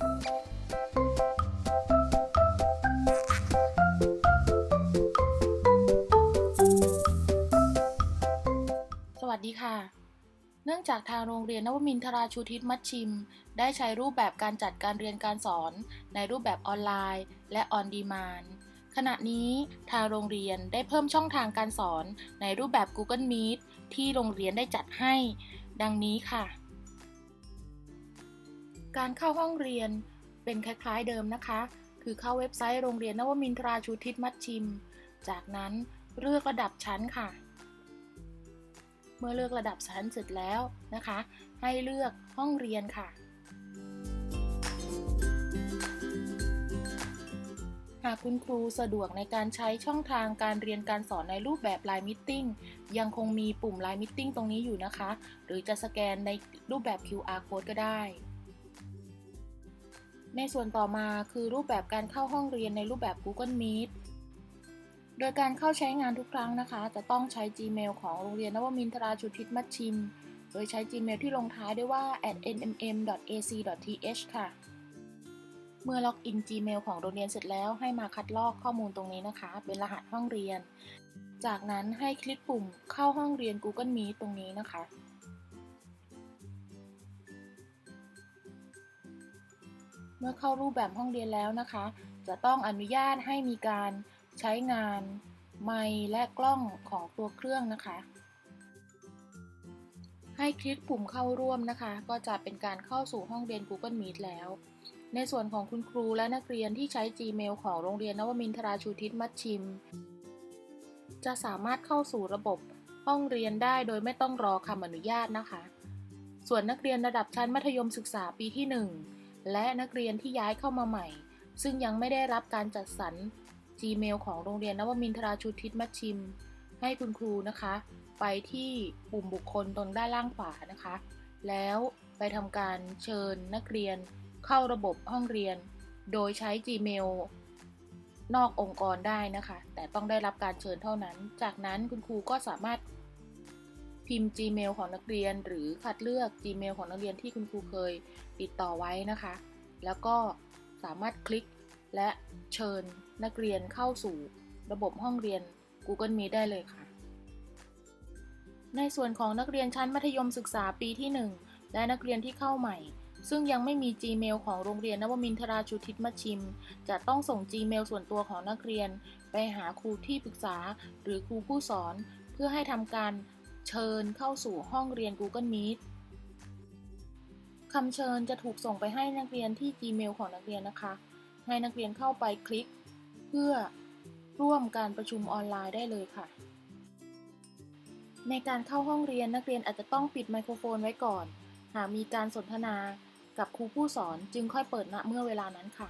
สวัสดีค่ะ เนื่องจากทางโรงเรียนนวมินทราชูทิศมัชชิม ได้ใช้รูปแบบการจัดการเรียนการสอนในรูปแบบออนไลน์ และออนดีมานขณะนี้ทางโรงเรียนได้เพิ่มช่องทางการสอนในรูปแบบ Google Meet ที่โรงเรียนได้จัดให้ ดังนี้ค่ะ การเข้าห้องเรียนเป็นคล้ายๆเดิมนะคะ คือเข้าเว็บไซต์โรงเรียนนวมินทราชูทิศมัชชิม จากนั้นเลือกระดับชั้นค่ะ เมื่อเลือกระดับชั้นเสร็จแล้วนะคะ ให้เลือกห้องเรียนค่ะ หากคุณครูสะดวกในการใช้ช่องทางการเรียนการสอนในรูปแบบ Line Meeting ยังคงมีปุ่ม Line Meeting ตรงนี้อยู่นะคะ หรือจะสแกนในรูปแบบ QR Code ก็ได้ ในส่วนต่อมาคือรูปแบบการเข้าห้องเรียนในรูปแบบ Google Meet โดยการเข้าใช้งานทุกครั้งนะคะ จะต้องใช้ Gmail ของโรงเรียนนวมินทราชุทิศมัชชิม โดยใช้ Gmail ที่ลงท้ายด้วยว่า @nmm.ac.th ค่ะ เมื่อล็อกอิน Gmail ของโรงเรียนเสร็จแล้วให้มาคัดลอกข้อมูลตรงนี้นะคะ เป็นรหัสห้องเรียน จากนั้นให้คลิกปุ่มเข้าห้องเรียน Google Meet ตรงนี้นะคะ เมื่อเข้ารูปแบบห้องเรียนแล้วนะคะ จะต้องอนุญาตให้มีการใช้งานไมค์และกล้องของตัวเครื่องนะคะ ให้คลิกปุ่มเข้าร่วมนะคะ ก็จะเป็นการเข้าสู่ห้องเรียน Google Meet แล้ว ในส่วนของคุณครูและนักเรียนที่ใช้ Gmail ของโรงเรียนนวมินทราชูทิศมัชชิม จะสามารถเข้าสู่ระบบห้องเรียนได้โดยไม่ต้องรอคำอนุญาตนะคะ ส่วนนักเรียนระดับชั้นมัธยมศึกษาปีที่ 1 และนักเรียนที่ย้ายเข้ามาใหม่ ซึ่งยังไม่ได้รับการจัดสรร Gmail ของโรงเรียนนวมินทราชูทิศมัชชิม ให้คุณครูนะคะ ไปที่ปุ่มบุคคลตรงด้านล่างขวานะคะ แล้วไปทำการเชิญนักเรียนเข้าระบบห้องเรียน โดยใช้ Gmail นอกองค์กรได้นะคะ แต่ต้องได้รับการเชิญเท่านั้น จากนั้นคุณครูก็สามารถ พิมพ์ Gmail ของนักเรียน หรือคัดเลือก Gmail ของนักเรียนที่คุณครูเคยติดต่อไว้นะคะ แล้วก็สามารถคลิกและเชิญนักเรียนเข้าสู่ระบบห้องเรียน Google Meet ได้เลยค่ะ ในส่วนของนักเรียนชั้นมัธยมศึกษาปีที่ 1 และนักเรียนที่เข้าใหม่ ซึ่งยังไม่มี Gmail ของโรงเรียนนวมินทราชูทิศมัชชิม จะต้องส่ง Gmail ส่วนตัวของนักเรียน ไปหาครูที่ปรึกษาหรือครูผู้สอน เพื่อให้ทำการ เชิญเข้าสู่ห้องเรียน Google Meet คำเชิญจะถูกส่งไปให้นักเรียนที่ Gmail ของนักเรียนนะคะ ให้นักเรียนเข้าไปคลิก เพื่อร่วมการประชุมออนไลน์ได้เลยค่ะ ในการเข้าห้องเรียนนักเรียนอาจจะต้องปิดไมโครโฟนไว้ก่อน หากมีการสนทนากับครูผู้สอนจึงค่อยเปิดณเมื่อเวลานั้นค่ะ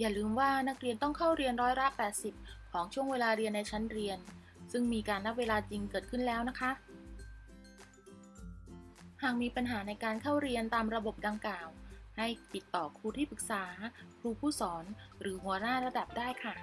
อย่าลืมว่านักเรียนต้องเข้าเรียนร้อยละ 80 ของช่วงเวลาเรียนในชั้นเรียน ซึ่งมีการนับเวลาจริงเกิดขึ้นแล้วนะคะ หากมีปัญหาในการเข้าเรียนตามระบบดังกล่าว ให้ติดต่อครูที่ปรึกษา ครูผู้สอน หรือหัวหน้าระดับได้ค่ะ